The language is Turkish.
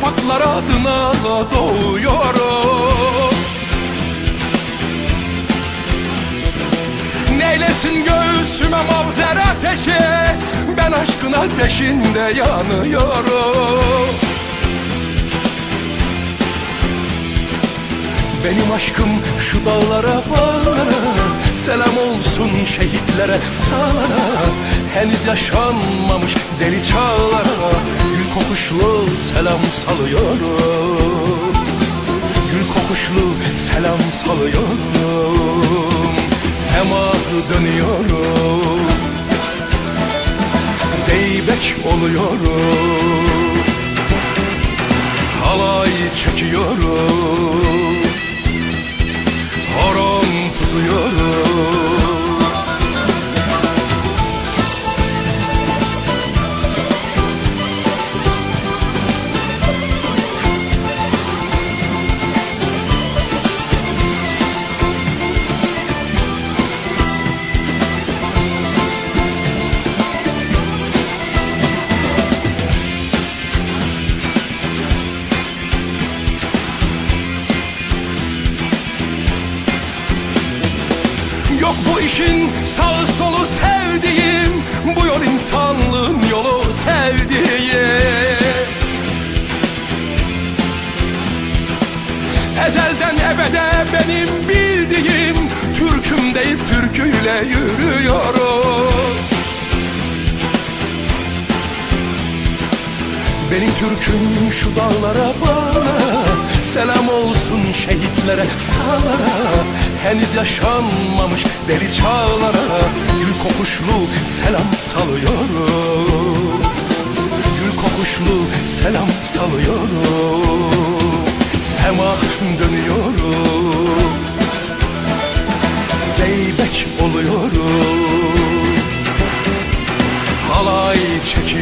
şafaklar adına doğuyorum. Neylesin göğsüme mavzer ateşi? Ben aşkın ateşinde yanıyorum. Benim aşkım şu dağlara bağlara Selam olsun şehitlere sağlara Henüz yaşanmamış deli çağlara Gül kokuşlu selam salıyorum. Gül kokuşlu selam salıyorum. Semahı dönüyorum. Zeybek oluyorum. Halay çekiyorum Yok bu işin sağ solu sevdiğim Bu yol insanlığın yolu sevdiğim. Ezelden ebede benim bildiğim Türküm deyip türküyle yürüyorum. Benim türküm şu dağlara bağlara Selam olsun şehitlere sağlara. Henüz yaşanmamış deli çağlara. Gül kokuşlu selam salıyorum. Gül kokuşlu selam salıyorum. Sema dönüyorum. Zeybek oluyorum. Halay çekiyorum.